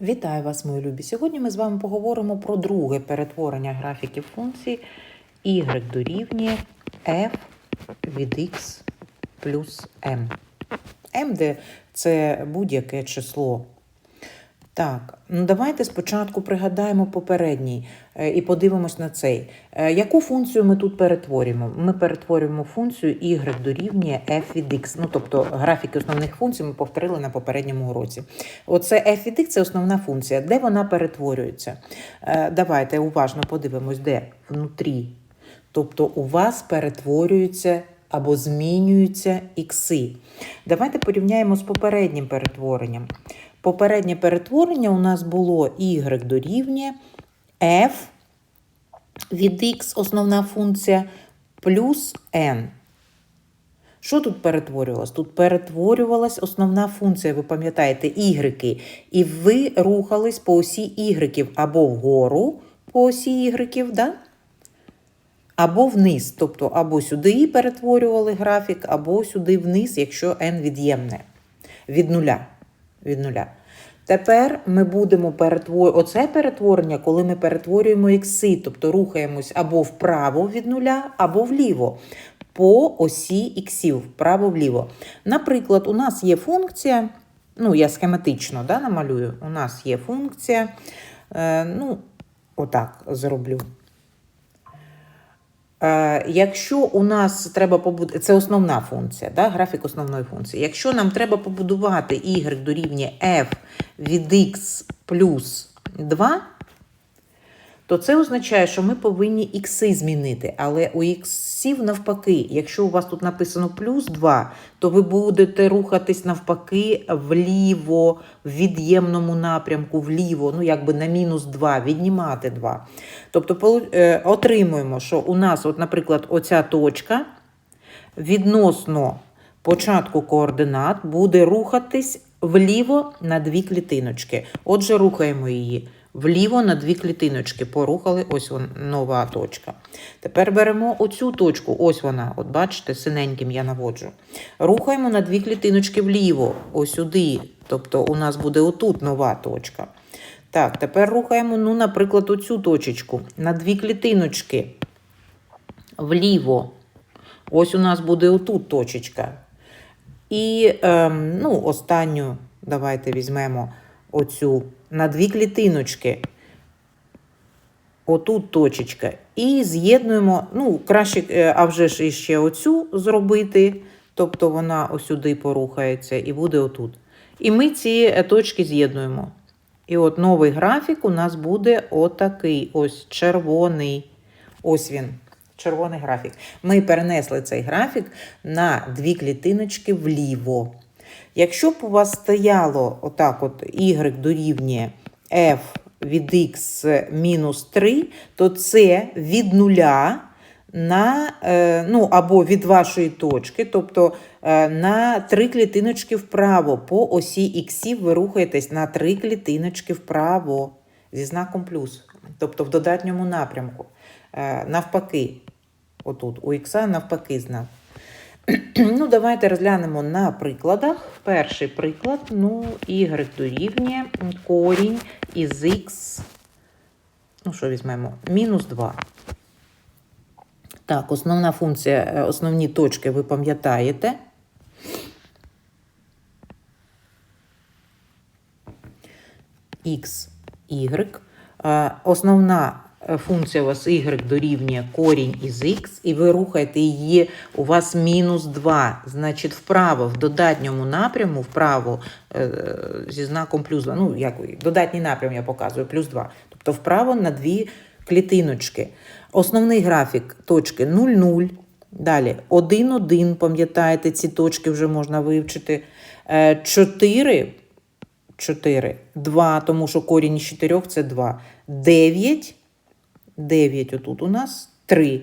Вітаю вас, мої любі. Сьогодні ми з вами поговоримо про друге перетворення графіків функцій y дорівнює f від x плюс m. m де це будь-яке число. Так, ну давайте спочатку пригадаємо попередній е, і подивимось на цей. Е, Яку функцію ми тут перетворюємо? Ми перетворюємо функцію y дорівнює f від x. Ну, тобто графіки основних функцій ми повторили на попередньому уроці. Оце f від x – це основна функція. Де вона перетворюється? Е, Давайте уважно подивимось, де внутрі. Тобто у вас перетворюються або змінюються ікси. Давайте порівняємо з попереднім перетворенням. Попереднє перетворення у нас було y дорівнює f від x, основна функція, плюс n. Що тут перетворювалось? Тут перетворювалась основна функція, ви пам'ятаєте, y. І ви рухались по осі y або вгору по осі y, да? або вниз. Тобто або сюди перетворювали графік, або сюди вниз, якщо n від'ємне. Від нуля. Від нуля. Тепер ми будемо перетворювати оце перетворення, коли ми перетворюємо ікси, тобто рухаємось або вправо від нуля, або вліво. По осі іксів, вправо-вліво. Наприклад, у нас є функція, ну, я схематично да, намалюю. У нас є функція, е, ну, отак зроблю. Е, Якщо у нас треба побудувати, це основна функція, да, графік основної функції. Якщо нам треба побудувати y дорівнює f від x плюс 2, то це означає, що ми повинні ікси змінити. Але у іксів навпаки, якщо у вас тут написано плюс 2, то ви будете рухатись навпаки вліво, в від'ємному напрямку, вліво, ну якби на мінус 2, віднімати 2. Тобто е, отримуємо, що у нас, от, наприклад, оця точка відносно початку координат буде рухатись вліво на дві клітиночки. Отже, рухаємо її вліво на дві клітиночки. Порухали, ось вон, нова точка. Тепер беремо оцю точку, ось вона, от бачите, синеньким я наводжу. Рухаємо на дві клітиночки вліво, ось сюди. Тобто у нас буде отут нова точка. Так, тепер рухаємо, ну, наприклад, оцю точечку на дві клітиночки вліво. Ось у нас буде отут точечка. І ем, ну, останню давайте візьмемо оцю на дві клітиночки. Отут точечка. І з'єднуємо, ну, краще, е, а вже ж іще оцю зробити. Тобто вона осюди порухається і буде отут. І ми ці е, точки з'єднуємо. І от новий графік у нас буде отакий. Ось червоний. Ось він. Червоний графік. Ми перенесли цей графік на дві клітиночки вліво. Якщо б у вас стояло отак от y дорівнює f від x мінус 3, то це від нуля на, е, ну, або від вашої точки, тобто е, на три клітиночки вправо. По осі іксів ви рухаєтесь на три клітиночки вправо зі знаком плюс, тобто в додатньому напрямку. Е, Навпаки, отут у ікса навпаки знак. Ну, давайте розглянемо на прикладах. Перший приклад, ну, y дорівнює корінь із x, ну, що візьмемо, мінус 2. Так, основна функція, е, основні точки ви пам'ятаєте. x, y. Е, Основна функція у вас y дорівнює корінь із x, і ви рухаєте її, у вас мінус 2. Значить, вправо, в додатньому напряму, вправо е, зі знаком плюс 2. Ну, як додатній напрям я показую, плюс 2. Тобто вправо на дві клітиночки. Основний графік точки 0,0. Далі 1, 1, пам'ятаєте, ці точки вже можна вивчити. Е, 4 4, 2, тому що корінь із 4 це 2. 9, 9 отут у нас 3,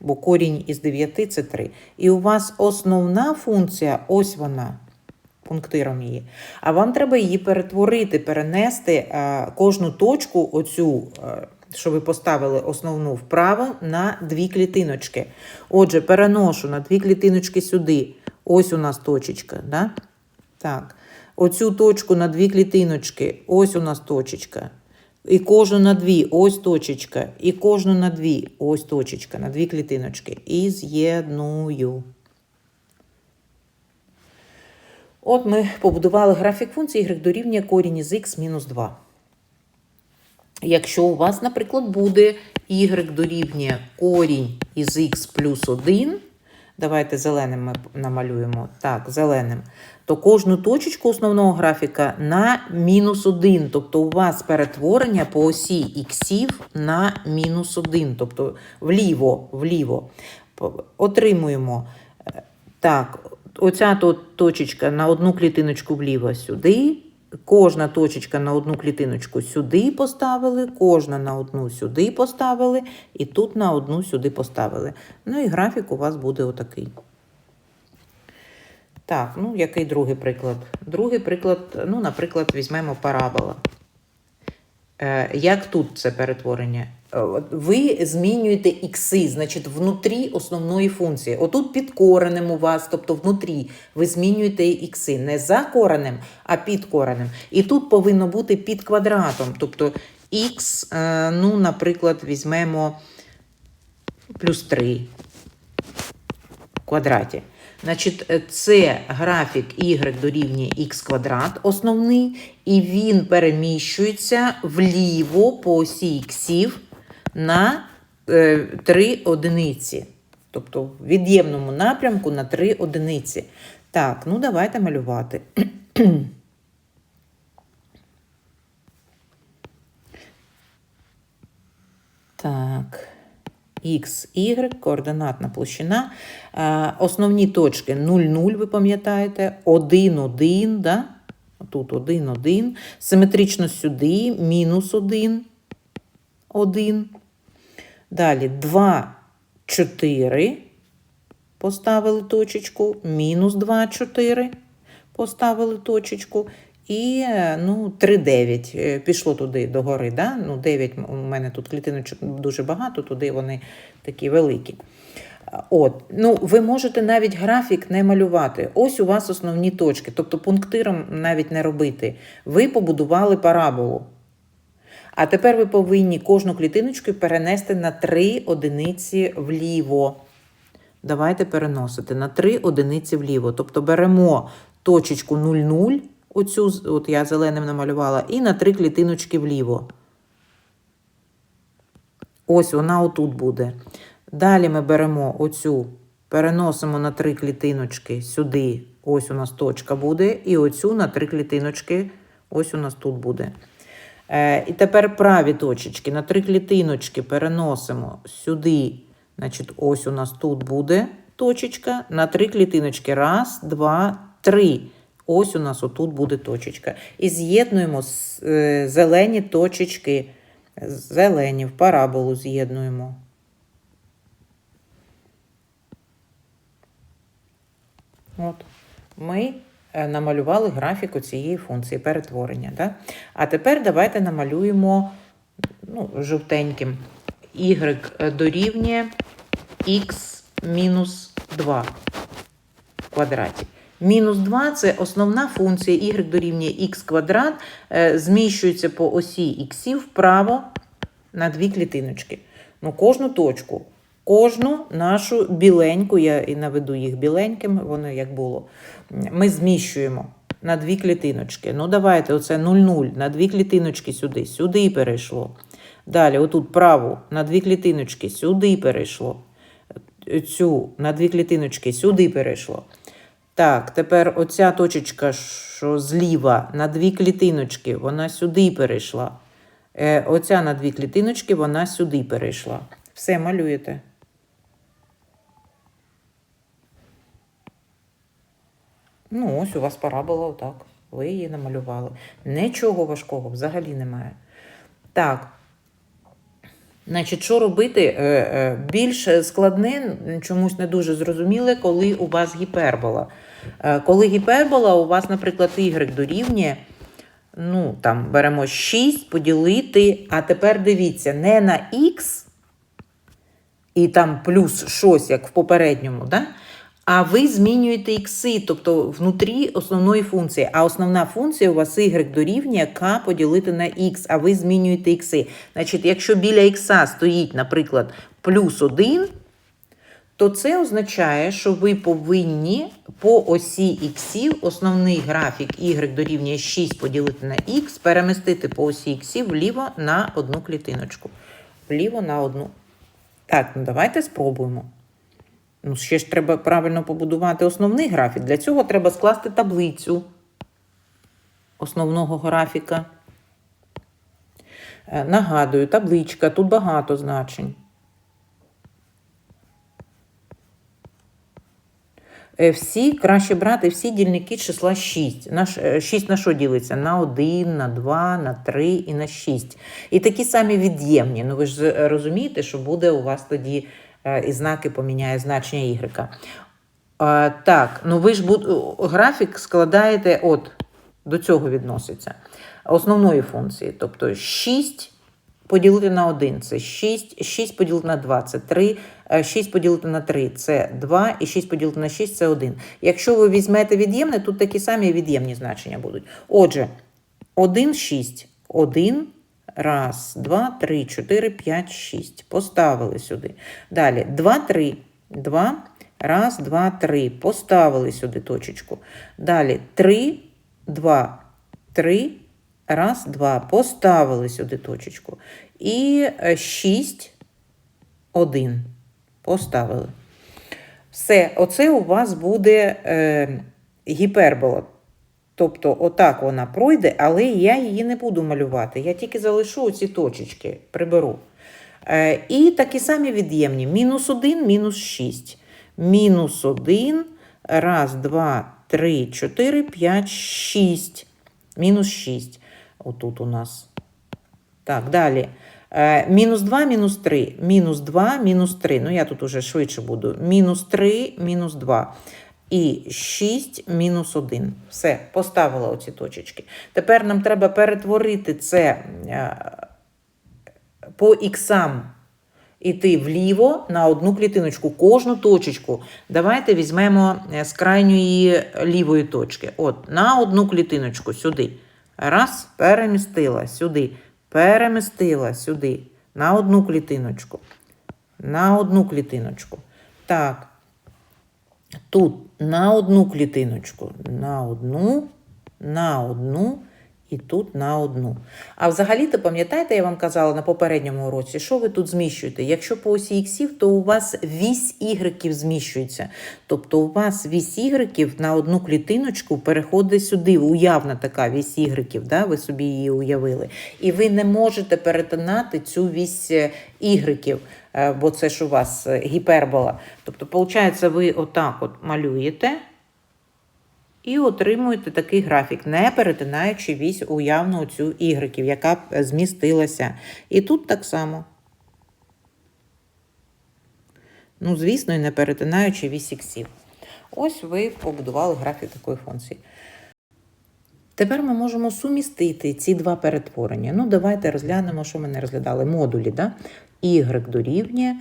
бо корінь із 9 це 3. І у вас основна функція, ось вона, пунктиром її. А вам треба її перетворити, перенести е, кожну точку, оцю, е, що ви поставили основну вправо, на дві клітиночки. Отже, переношу на дві клітиночки сюди. Ось у нас точечка. Да? Так. оцю точку на дві клітиночки, ось у нас точечка. І кожну на дві, ось точечка. І кожну на дві, ось точечка, на дві клітиночки. І з'єдную. От ми побудували графік функції y дорівнює корінь із х мінус 2. Якщо у вас, наприклад, буде y дорівнює корінь із х плюс 1, давайте зеленим ми намалюємо, так, зеленим, то кожну точечку основного графіка на мінус 1. Тобто у вас перетворення по осі іксів на мінус 1, тобто вліво, вліво. Отримуємо, е, так, оця то- точечка на одну клітиночку вліво сюди, кожна точечка на одну клітиночку сюди поставили, кожна на одну сюди поставили, і тут на одну сюди поставили. Ну і графік у вас буде отакий. Так, ну який другий приклад? Другий приклад, ну, наприклад, візьмемо парабола. Е, як тут це перетворення? Е, Ви змінюєте ікси, значить, внутрі основної функції. Отут під коренем у вас, тобто внутрі, ви змінюєте ікси не за коренем, а під коренем. І тут повинно бути під квадратом. Тобто х, е, ну, наприклад, візьмемо плюс 3 в квадраті. Значить, е, це графік y дорівнює х квадрат основний, і він переміщується вліво по осі іксів на е, 3 одиниці. Тобто в від'ємному напрямку на 3 одиниці. Так, ну давайте малювати. Так. X, Y, координатна площина. Е, Основні точки 0, 0, ви пам'ятаєте, 1, 1, да? тут 1, 1, симетрично сюди, мінус 1, 1. Далі 2, 4, поставили точечку, мінус 2, 4, поставили точечку. І е, ну, 3,9 е, пішло туди до гори. Да? Ну, 9 у мене тут клітиночок дуже багато, туди вони такі великі. От, ну, ви можете навіть графік не малювати. Ось у вас основні точки, тобто пунктиром навіть не робити. Ви побудували параболу. А тепер ви повинні кожну клітиночку перенести на 3 одиниці вліво. Давайте переносити на 3 одиниці вліво. Тобто беремо точечку 0,0, оцю, от я зеленим намалювала, і на 3 клітиночки вліво. Ось вона отут буде. Далі ми беремо оцю, переносимо на 3 клітиночки сюди. Ось у нас точка буде. І оцю на 3 клітиночки. Ось у нас тут буде. Е, і тепер праві точечки на 3 клітиночки переносимо сюди. Значить, ось у нас тут буде точечка. На 3 клітиночки. Раз, два, три. Ось у нас отут буде точечка. І з'єднуємо е, зелені точечки. Зелені в параболу з'єднуємо. От. Ми е, намалювали графіку цієї функції перетворення. Да? А тепер давайте намалюємо ну, жовтеньким y дорівнює x мінус 2 в квадраті. Мінус 2 це основна функція y дорівнює x квадрат, е, зміщується по осі іксів вправо на дві клітиночки. Ну, кожну точку, кожну нашу біленьку, я і наведу їх біленьким, воно як було. Ми зміщуємо на дві клітиночки. Ну, давайте, оце 0,0, на дві клітиночки сюди, сюди перейшло. Далі, отут праву на дві клітиночки, сюди перейшло. Цю на дві клітиночки, сюди перейшло. Так, тепер оця точечка, що зліва на дві клітиночки, вона сюди перейшла. Е, оця на дві клітиночки, вона сюди перейшла. Все малюєте. Ну, ось у вас парабола отак. Ви її намалювали. Нічого важкого взагалі немає. Так. Значить, що робити? Е, е, Більш складне, чомусь не дуже зрозуміле, коли у вас гіпербола. Е, Коли гіпербола, у вас, наприклад, y дорівнює, ну, там беремо 6, поділити, а тепер дивіться, не на х і там плюс щось, як в попередньому, да? А ви змінюєте ікси, тобто внутрі основної функції. А основна функція у вас y дорівнює k поділити на x, а ви змінюєте ікси. Значить, якщо біля ікса стоїть, наприклад, плюс 1, то це означає, що ви повинні по осі іксів основний графік y дорівнює 6 поділити на x, перемістити по осі іксів вліво на одну клітиночку. Вліво на одну. Так, ну давайте спробуємо. Ну, ще ж треба правильно побудувати основний графік. Для цього треба скласти таблицю основного графіка. Е, Нагадую, табличка, тут багато значень. Е, Всі краще брати всі дільники числа 6. На, ш- е, 6 на що ділиться? На 1, на 2, на 3 і на 6. І такі самі від'ємні. Ну ви ж е, розумієте, що буде у вас тоді і знаки поміняє значення y. Е, Так, ну ви ж графік складаєте от до цього відноситься. Основної функції. Тобто 6 поділити на 1 це 6, 6 поділити на 2 це 3, 6 поділити на 3 це 2, і 6 поділити на 6 це 1. Якщо ви візьмете від'ємне, тут такі самі від'ємні значення будуть. Отже, 1, 6, 1, раз, 2, 3, 4, 5, 6. Поставили сюди. Далі 2, 3, 2, раз, 2, 3. Поставили сюди точечку. Далі 3, 2, 3, раз, два. Поставили сюди точечку. І 6, 1. Поставили. Все, оце у вас буде е, гіпербола. Тобто, отак вона пройде, але я її не буду малювати. Я тільки залишу оці точечки, приберу. Е, і такі самі від'ємні. Мінус 1, мінус 6. Мінус 1, раз, два, три, чотири, п'ять, шість. Мінус 6. Отут у нас. Так, далі. Е, мінус 2, мінус 3. Мінус 2, мінус 3. Ну, я тут уже швидше буду. Мінус 3, мінус 2. І 6, мінус 1. Все, поставила оці точечки. Тепер нам треба перетворити це е, по іксам іти вліво на одну клітиночку, кожну точечку. Давайте візьмемо е, з крайньої лівої точки. От, на одну клітиночку сюди. Раз, перемістила сюди. Перемістила сюди. На одну клітиночку. На одну клітиночку. Так. Тут на одну клітиночку. На одну, на одну і тут на одну. А взагалі-то, пам'ятаєте, я вам казала на попередньому уроці, що ви тут зміщуєте? Якщо по осі іксів, то у вас вісь ігреків зміщується. Тобто у вас вісь ігреків на одну клітиночку переходить сюди. Уявна така вісь ігреків, да? ви собі її уявили. І ви не можете перетинати цю вісь е, ігреків, бо це ж у вас е, гіпербола. Тобто, виходить, ви отак от малюєте. І отримуєте такий графік, не перетинаючи вісь уявну цю ігреків, яка б змістилася. І тут так само. Ну, звісно, і не перетинаючи вісь іксів. Ось ви побудували графік такої функції. Тепер ми можемо сумістити ці два перетворення. Ну, давайте розглянемо, що ми не розглядали. Модулі, да? y дорівнює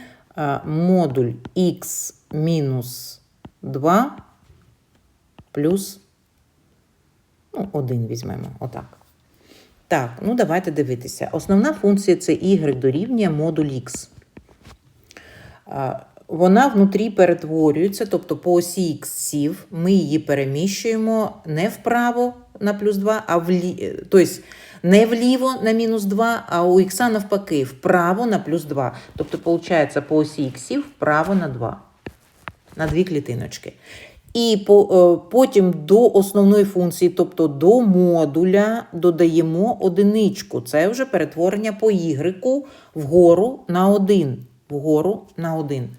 модуль x мінус 2 плюс ну, 1 візьмемо. Отак. Так, ну давайте дивитися. Основна функція це y дорівнює модуль x. Вона внутрі перетворюється, тобто по осі іксів ми її переміщуємо не вправо на плюс 2, а влі... тобто не вліво на мінус 2, а у ікса навпаки, вправо на плюс 2. Тобто, виходить, по осі іксів вправо на 2. На дві клітиночки. І по, е, потім до основної функції, тобто до модуля, додаємо одиничку. Це вже перетворення по y вгору на 1. Вгору на 1.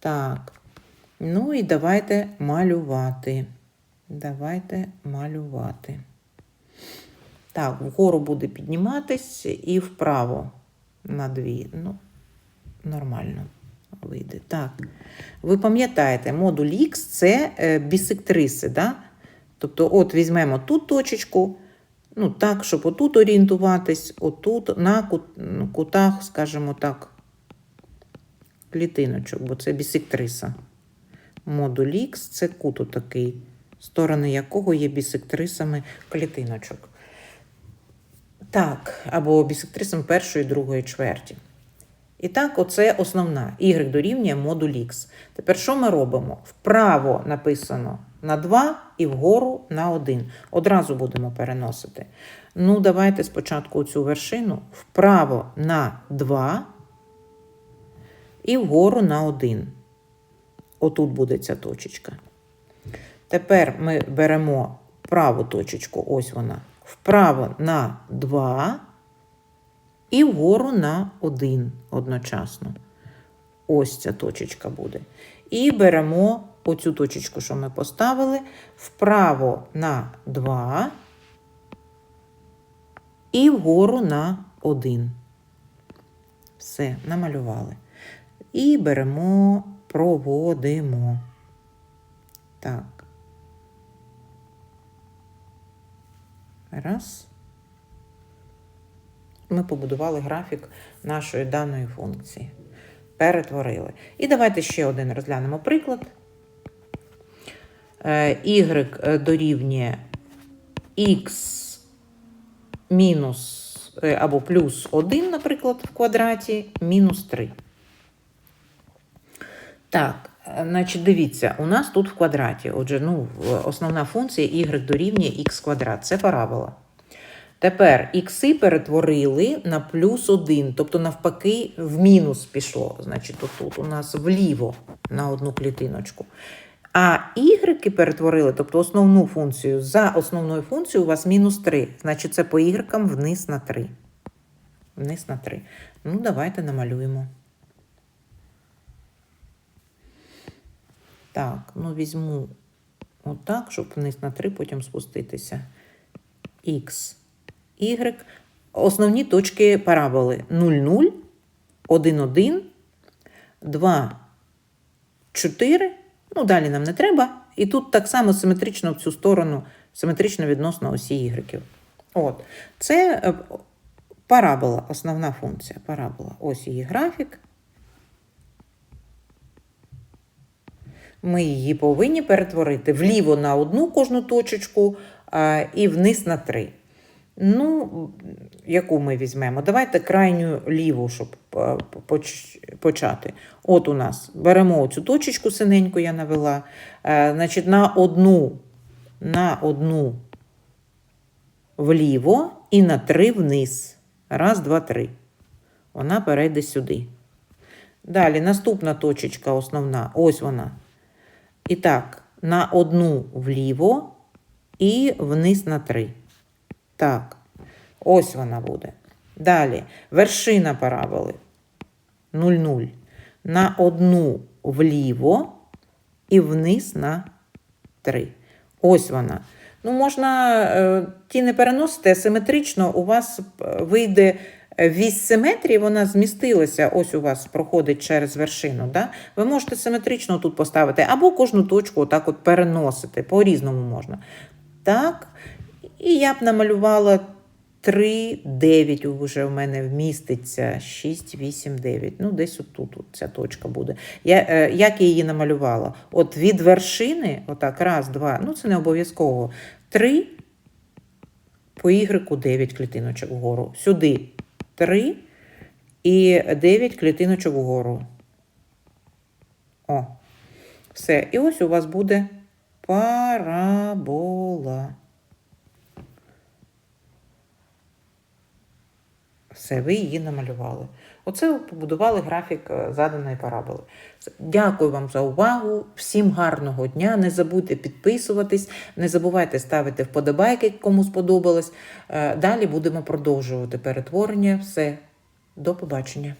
Так. Ну і давайте малювати. Давайте малювати. Так, вгору буде підніматись і вправо на 2. Ну, нормально вийде. Так. Ви пам'ятаєте, модуль Х це е, бісектриси. Да? Тобто, от візьмемо ту точечку, ну так, щоб отут орієнтуватись, отут на ну, кутах, скажімо так, клітиночок, бо це бісектриса. модуль Х це кут отакий, сторони якого є бісектрисами клітиночок. Так, або бісектрисом першої другої чверті. І так, оце основна. Y дорівнює модуль Х. Тепер що ми робимо? Вправо написано на 2 і вгору на 1. Одразу будемо переносити. Ну, давайте спочатку цю вершину вправо на 2 і вгору на 1. Отут буде ця точечка. Тепер ми беремо праву точечку, ось вона, вправо на 2 і вгору на 1 одночасно. Ось ця точечка буде. І беремо оцю точечку, що ми поставили, вправо на 2 і вгору на 1. Все, намалювали. І беремо, проводимо. Так. Раз. Ми побудували графік нашої даної функції. Перетворили. І давайте ще один розглянемо приклад. Е, Y дорівнює x мінус е, або плюс 1, наприклад, в квадраті, мінус 3. Так, е, значить, дивіться, у нас тут в квадраті. Отже, ну, основна функція y дорівнює х квадрат. Це парабола. Тепер ікси перетворили на плюс 1, тобто навпаки в мінус пішло. Значить, тут у нас вліво на одну клітиночку. А ігреки перетворили, тобто основну функцію, за основною функцією у вас мінус 3. Значить, це по ігрекам вниз на 3. Вниз на 3. Ну, давайте намалюємо. Так, ну візьму отак, щоб вниз на 3 потім спуститися. Х, Y. Основні точки параболи 0, 0, 1, 1, 2, 4. Ну, далі нам не треба. І тут так само симетрично в цю сторону, симетрично відносно осі Y. От. Це е, парабола, основна функція. Парабола. Ось її графік. Ми її повинні перетворити вліво на одну кожну точечку і вниз на три. Ну, яку ми візьмемо? Давайте крайню ліву, щоб почати. От у нас беремо цю точечку синеньку, я навела. Значить, на одну, на одну вліво і на три вниз. Раз, два, три. Вона перейде сюди. Далі наступна точечка основна. Ось вона. І так, на одну вліво і вниз на три. Так, ось вона буде. Далі, вершина параболи 0,0. На одну вліво і вниз на 3. Ось вона. Ну, можна е, ті не переносити, а симетрично у вас е, вийде вісь симетрії, вона змістилася, ось у вас проходить через вершину. Да? Ви можете симетрично тут поставити, або кожну точку отак от переносити, по-різному можна. Так, і я б намалювала 3, 9 вже в мене вміститься, 6, 8, 9. Ну, десь отут от ця точка буде. Я, е, як я її намалювала? От від вершини, отак, раз, два, ну це не обов'язково. 3 по Y 9 клітиночок вгору. Сюди 3 і 9 клітиночок вгору. О, все. І ось у вас буде парабола. Все, ви її намалювали. Оце побудували графік е, заданої параболи. Дякую вам за увагу. Всім гарного дня. Не забудьте підписуватись, не забувайте ставити вподобайки, кому сподобалось. Е, Далі будемо продовжувати перетворення. Все, до побачення.